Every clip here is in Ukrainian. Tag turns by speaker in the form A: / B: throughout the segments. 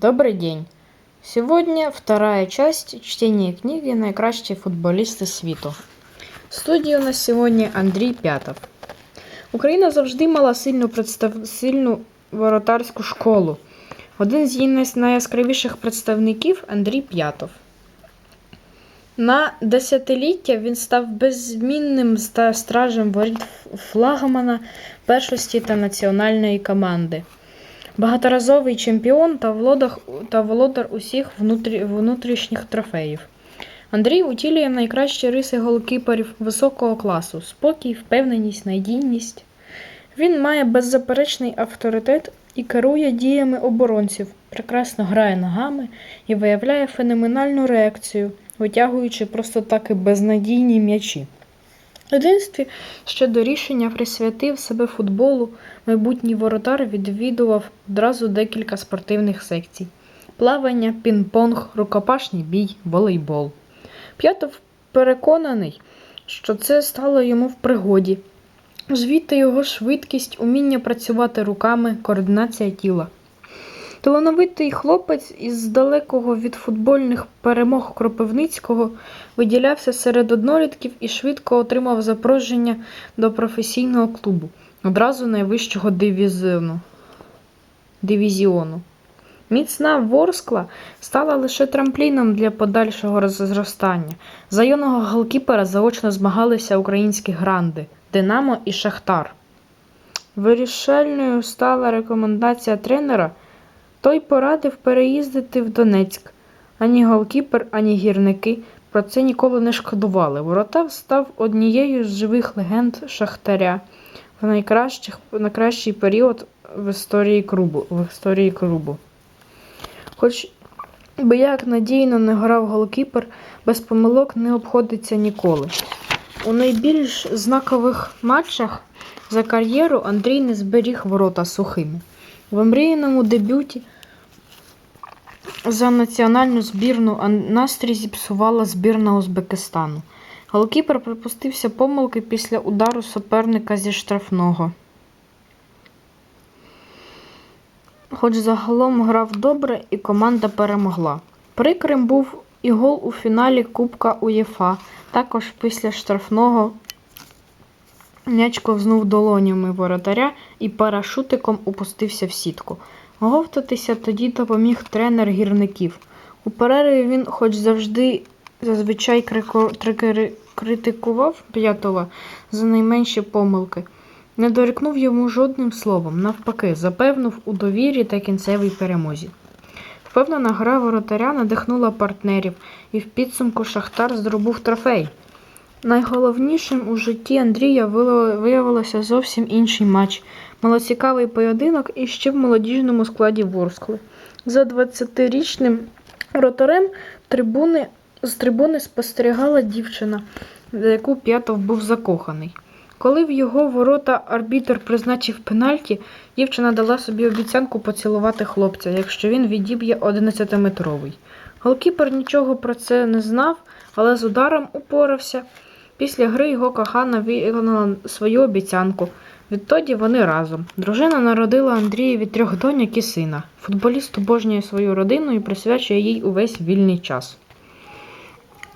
A: Добрый день! Сегодня вторая часть чтения книги «Найкращі футболісти світу». В студії у нас сьогодні Андрій П'ятов. Україна завжди мала сильну, представ... сильну воротарську школу. Один з її най- найяскравіших представників Андрій П'ятов. На десятиліття він став беззмінним стражем воріт флагмана першості та національної команди. Багаторазовий чемпіон та володар, та володар усіх внутрі, внутрішніх трофеїв. Андрій утілює найкращі риси голкіперів високого класу: спокій, впевненість, надійність. Він має беззаперечний авторитет і керує діями оборонців, прекрасно грає ногами і виявляє феноменальну реакцію, витягуючи просто таки безнадійні м'ячі. Дитинстві щодо рішення присвятив себе футболу, майбутній воротар відвідував одразу декілька спортивних секцій: плавання, пінг-понг, рукопашний бій, волейбол. П'ятов переконаний, що це стало йому в пригоді. Звідти його швидкість, уміння працювати руками, координація тіла. Талановитий хлопець із далекого від футбольних перемог Кропивницького виділявся серед однолітків і швидко отримав запрошення до професійного клубу, одразу найвищого дивізіону. дивізіону. Міцна Ворскла стала лише трампліном для подальшого розростання. За юного голкіпера заочно змагалися українські гранди Динамо і Шахтар. Вирішальною стала рекомендація тренера. Той порадив переїздити в Донецьк. Ані голкіпер, ані гірники про це ніколи не шкодували. Воротар став однією з живих легенд Шахтаря в найкращих, найкращий період в історії клубу. В історії клубу. Хоч би як надійно не грав голкіпер, без помилок не обходиться ніколи. У найбільш знакових матчах за кар'єру Андрій не зберіг ворота сухими. В омріяному дебюті за національну збірну настрій зіпсувала збірна Узбекистану. Голкіпер припустився помилки після удару суперника зі штрафного. Хоч загалом грав добре і команда перемогла. Прикрим був і гол у фіналі Кубка УЄФА. Також після штрафного м'яч ковзнув долонями воротаря і парашутиком упустився в сітку. Говтатися тоді допоміг тренер гірників. У перерві він, хоч завжди зазвичай критикував П'ятова за найменші помилки, не дорікнув йому жодним словом, навпаки, запевнив у довірі та кінцевій перемозі. Впевнена гра воротаря надихнула партнерів, і в підсумку Шахтар здобув трофей. Найголовнішим у житті Андрія виявилося зовсім інший матч. Малоцікавий поєдинок і ще в молодіжному складі Ворскли. За 20-річним воротарем трибуни, з трибуни спостерігала дівчина, за яку П'ятов був закоханий. Коли в його ворота арбітр призначив пенальті, дівчина дала собі обіцянку поцілувати хлопця, якщо він відіб'є 11-метровий. Голкіпер нічого про це не знав, але з ударом упорався. Після гри його кохана виконала свою обіцянку. Відтоді вони разом. Дружина народила Андрієві трьох доньок і сина. Футболіст обожнює свою родину і присвячує їй увесь вільний час.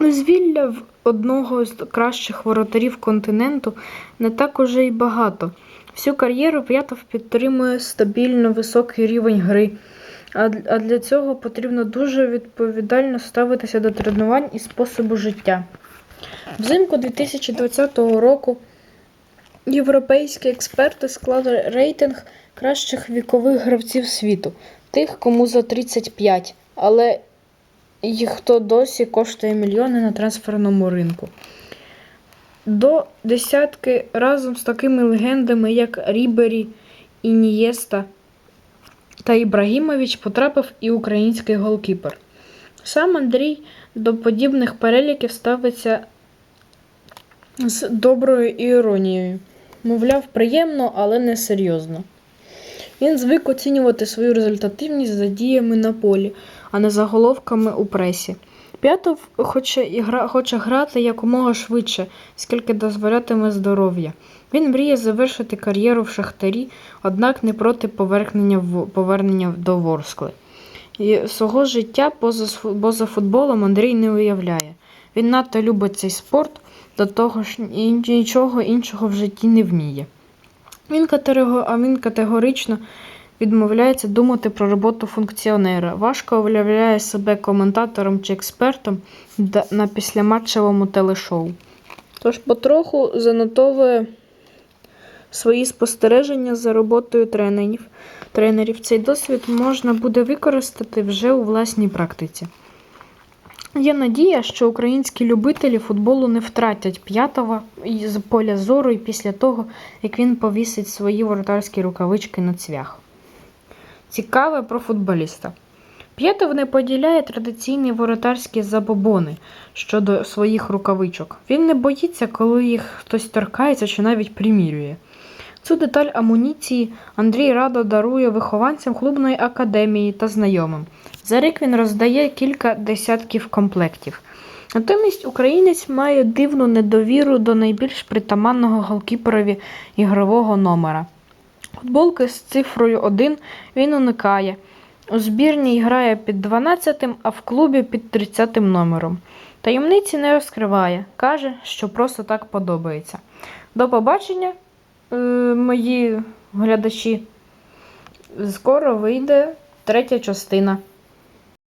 A: Звілля в одного з кращих воротарів континенту не так уже й багато. Всю кар'єру П'ятов підтримує стабільно високий рівень гри, а для цього потрібно дуже відповідально ставитися до тренувань і способу життя. Взимку 2020 року європейські експерти склали рейтинг кращих вікових гравців світу, тих, кому за 35, але і хто досі коштує мільйони на трансферному ринку. До десятки разом з такими легендами, як Рібері, Інієста та Ібрагімович, потрапив і український голкіпер. Сам Андрій до подібних переліків ставиться з доброю іронією. Мовляв, приємно, але не серйозно. Він звик оцінювати свою результативність за діями на полі, а не заголовками у пресі. П'ятов хоче, гра, хоче грати якомога швидше, скільки дозволятиме здоров'я. Він мріє завершити кар'єру в Шахтарі, однак не проти повернення, в, повернення до Ворскли. І свого життя поза, поза футболом Андрій не уявляє. Він надто любить цей спорт, до того ж нічого іншого в житті не вміє. Він, категорично відмовляється думати про роботу функціонера. Важко уявляє себе коментатором чи експертом на післяматчевому телешоу. Тож потроху занотовує свої спостереження за роботою тренерів. тренерів. Цей досвід можна буде використати вже у власній практиці. Є надія, що українські любителі футболу не втратять п'ятого з поля зору і після того, як він повісить свої воротарські рукавички на цвях. Цікаве про футболіста. П'ятов не поділяє традиційні воротарські забобони щодо своїх рукавичок. Він не боїться, коли їх хтось торкається чи навіть примірює. Цю деталь амуніції Андрій радо дарує вихованцям клубної академії та знайомим. За рік він роздає кілька десятків комплектів. Натомість українець має дивну недовіру до найбільш притаманного голкіперові ігрового номера. Футболки з цифрою 1 він уникає. У збірній грає під 12, а в клубі під 30 номером. Таємниці не розкриває, каже, що просто так подобається. До побачення, е, мої глядачі. Скоро вийде третя частина.